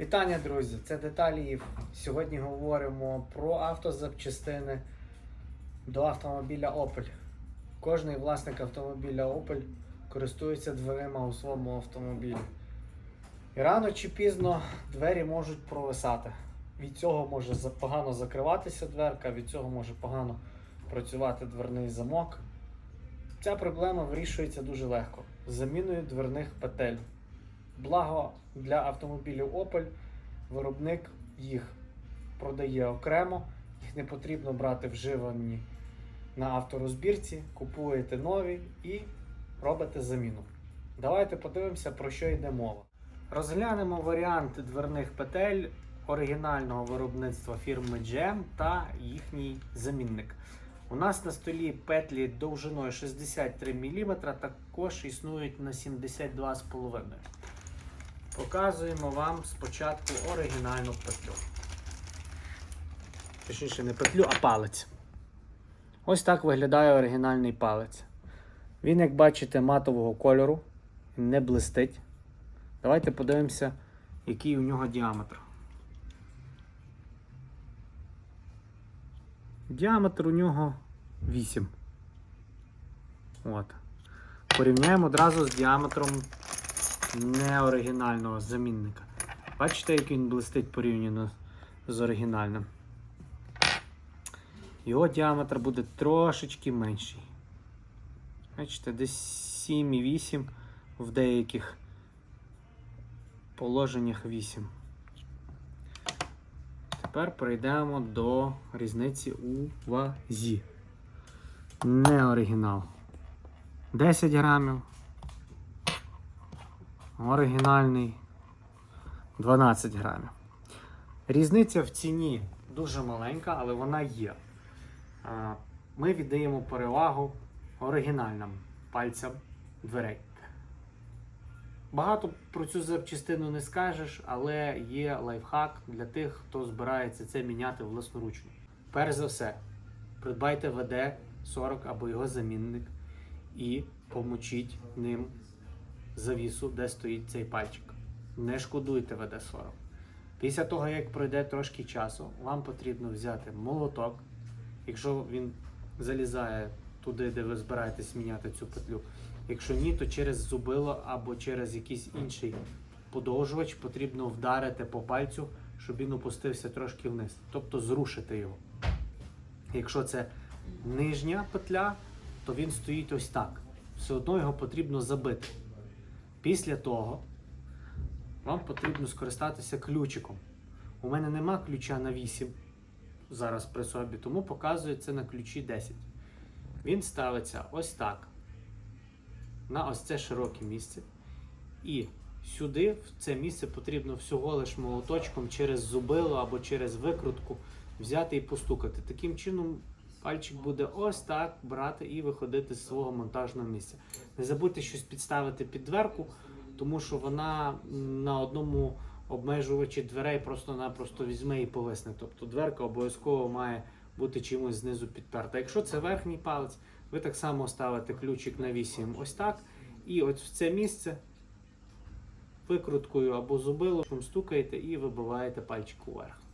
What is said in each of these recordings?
Вітання, друзі! Це деталі. Сьогодні говоримо про автозапчастини до автомобіля Opel. Кожний власник автомобіля Opel користується дверима у своєму автомобілі. І рано чи пізно двері можуть провисати. Від цього може погано закриватися дверка, від цього може погано працювати дверний замок. Ця проблема вирішується дуже легко з заміною дверних петель. Благо для автомобілів Opel виробник їх продає окремо, їх не потрібно брати вживані на авторозбірці, купуєте нові і робите заміну. Давайте подивимося, про що йде мова. Розглянемо варіанти дверних петель оригінального виробництва фірми GM та їхній замінник. У нас на столі петлі довжиною 63 мм, також існують на 72,5 Показуємо вам спочатку оригінальну петлю. Точніше, не петлю, а палець. Ось так виглядає оригінальний палець. Він, як бачите, матового кольору, не блистить. Давайте подивимося, який у нього діаметр. Діаметр у нього 8. От. Порівняємо одразу з діаметром неоригінального замінника. Бачите, як він блистить порівняно з оригінальним. Його діаметр буде трошечки менший. Бачите, десь 7,8 в деяких положеннях 8. Тепер перейдемо до різниці у вазі. Не оригінал. 10 грамів. Оригінальний 12 грамів. Різниця в ціні дуже маленька, але вона є. Ми віддаємо перевагу оригінальним пальцям дверей. Багато про цю запчастину не скажеш, але є лайфхак для тих, хто збирається це міняти власноручно. Перш за все, придбайте ВД-40 або його замінник і помочіть ним завісу, де стоїть цей пальчик. Не шкодуйте ВД-40. Після того, як пройде трошки часу, вам потрібно взяти молоток, якщо він залізає туди, де ви збираєтесь міняти цю петлю. Якщо ні, то через зубило або через якийсь інший подовжувач потрібно вдарити по пальцю, щоб він опустився трошки вниз. Тобто зрушити його. Якщо це нижня петля, то він стоїть ось так. Все одно його потрібно забити. Після того вам потрібно скористатися ключиком. У мене нема ключа на 8 зараз при собі, тому показує це на ключі 10. Він ставиться ось так. На ось це широке місце. І сюди, в це місце, потрібно всього лиш молоточком через зубило або через викрутку взяти і постукати. Таким чином пальчик буде ось так брати і виходити з свого монтажного місця. Не забудьте щось підставити під дверку, тому що вона на одному обмежувачі дверей просто-напросто візьме і повисне. Тобто дверка обов'язково має бути чимось знизу підперта. Якщо це верхній палець, ви так само ставите ключик на 8 ось так. І от в це місце викруткою або зубилом стукаєте і вибиваєте пальчик уверх.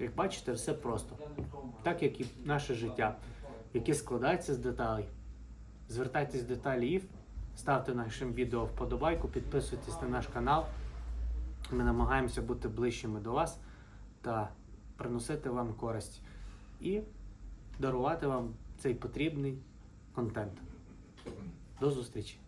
Як бачите, все просто. Так як і наше життя, яке складається з деталей. Звертайтесь до деталі ставте нашим відео вподобайку, підписуйтесь на наш канал. Ми намагаємося бути ближчими до вас та приносити вам користь і дарувати вам цей потрібний контент. До зустрічі!